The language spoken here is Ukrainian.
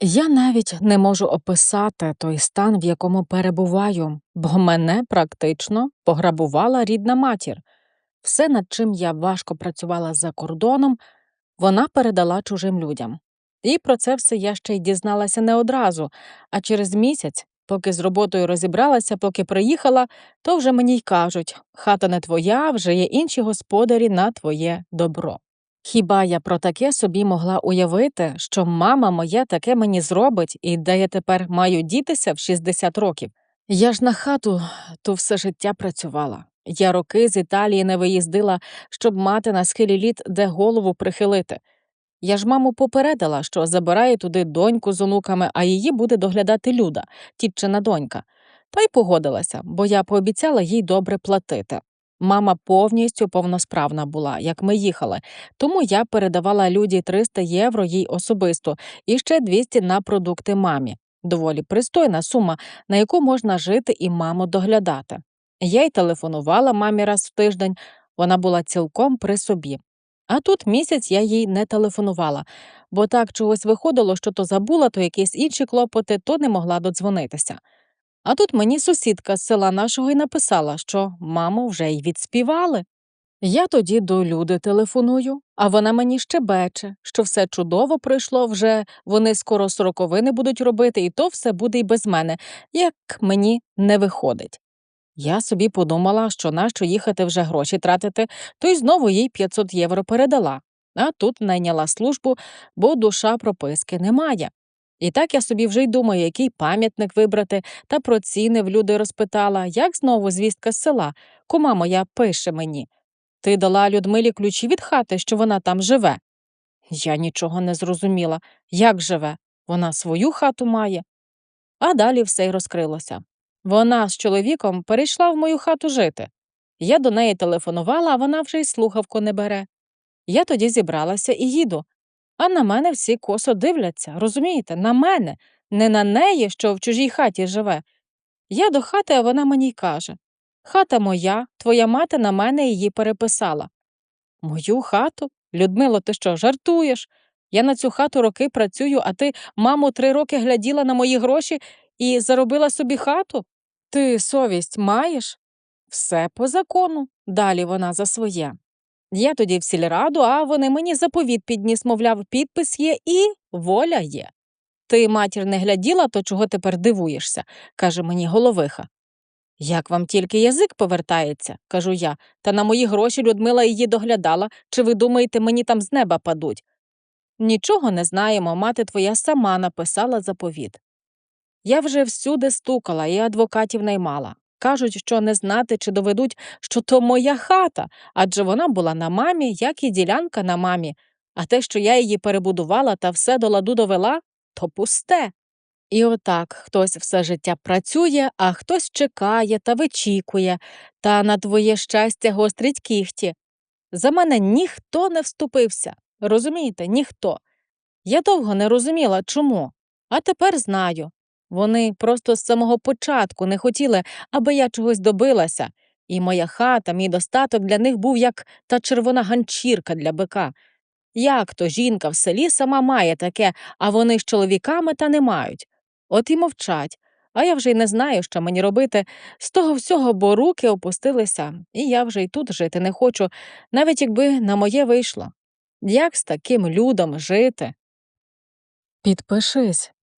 Я навіть не можу описати той стан, в якому перебуваю, бо мене практично пограбувала рідна матір. Все, над чим я важко працювала за кордоном, вона передала чужим людям. І про це все я ще й дізналася не одразу, а через місяць, поки з роботою розібралася, поки приїхала, то вже мені й кажуть хата не твоя, вже є інші господарі на твоє добро. Хіба я про таке собі могла уявити, що мама моя таке мені зробить і де я тепер маю дітися в 60 років? Я ж на хату то все життя працювала. Я роки з Італії не виїздила, щоб мати на схилі літ де голову прихилити. Я ж маму попередила, що забирає туди доньку з онуками, а її буде доглядати люда, тітчина донька. Та й погодилася, бо я пообіцяла їй добре платити. Мама повністю повносправна була, як ми їхали, тому я передавала люді 300 євро їй особисто і ще 200 на продукти мамі. Доволі пристойна сума, на яку можна жити і маму доглядати. Я й телефонувала мамі раз в тиждень, вона була цілком при собі. А тут місяць я їй не телефонувала, бо так чогось виходило, що то забула, то якісь інші клопоти, то не могла додзвонитися. А тут мені сусідка з села нашого й написала, що маму вже й відспівали. Я тоді до люди телефоную, а вона мені щебече, що все чудово пройшло вже, вони скоро сороковини будуть робити, і то все буде й без мене, як мені не виходить. Я собі подумала, що нащо їхати вже гроші тратити, то й знову їй 500 євро передала, а тут найняла службу, бо душа прописки немає. І так я собі вже й думаю, який пам'ятник вибрати, та про ціни в люди розпитала, як знову звістка з села. Кума моя пише мені. Ти дала Людмилі ключі від хати, що вона там живе. Я нічого не зрозуміла. Як живе? Вона свою хату має. А далі все й розкрилося. Вона з чоловіком перейшла в мою хату жити. Я до неї телефонувала, а вона вже й слухавку не бере. Я тоді зібралася і їду. А на мене всі косо дивляться, розумієте, на мене, не на неї, що в чужій хаті живе. Я до хати, а вона мені й каже Хата моя, твоя мати на мене її переписала. Мою хату? Людмило, ти що, жартуєш? Я на цю хату роки працюю, а ти, мамо, три роки гляділа на мої гроші і заробила собі хату? Ти совість маєш? Все по закону. Далі вона за своє. Я тоді в сільраду, а вони мені заповіт підніс, мовляв, підпис є і воля є. Ти, матір, не гляділа, то чого тепер дивуєшся, каже мені головиха. Як вам тільки язик повертається, кажу я, та на мої гроші Людмила її доглядала, чи ви думаєте, мені там з неба падуть? Нічого не знаємо, мати твоя сама написала заповіт. Я вже всюди стукала і адвокатів наймала. Кажуть, що не знати, чи доведуть, що то моя хата, адже вона була на мамі, як і ділянка на мамі, а те, що я її перебудувала та все до ладу довела, то пусте. І отак хтось все життя працює, а хтось чекає та вичікує, та на твоє щастя гострить кіхті. За мене ніхто не вступився, розумієте, ніхто. Я довго не розуміла, чому, а тепер знаю. Вони просто з самого початку не хотіли, аби я чогось добилася, і моя хата, мій достаток для них був як та червона ганчірка для бика. Як то жінка в селі сама має таке, а вони з чоловіками та не мають. От і мовчать, а я вже й не знаю, що мені робити з того всього, бо руки опустилися, і я вже й тут жити не хочу, навіть якби на моє вийшло. Як з таким людом жити? Підпишись,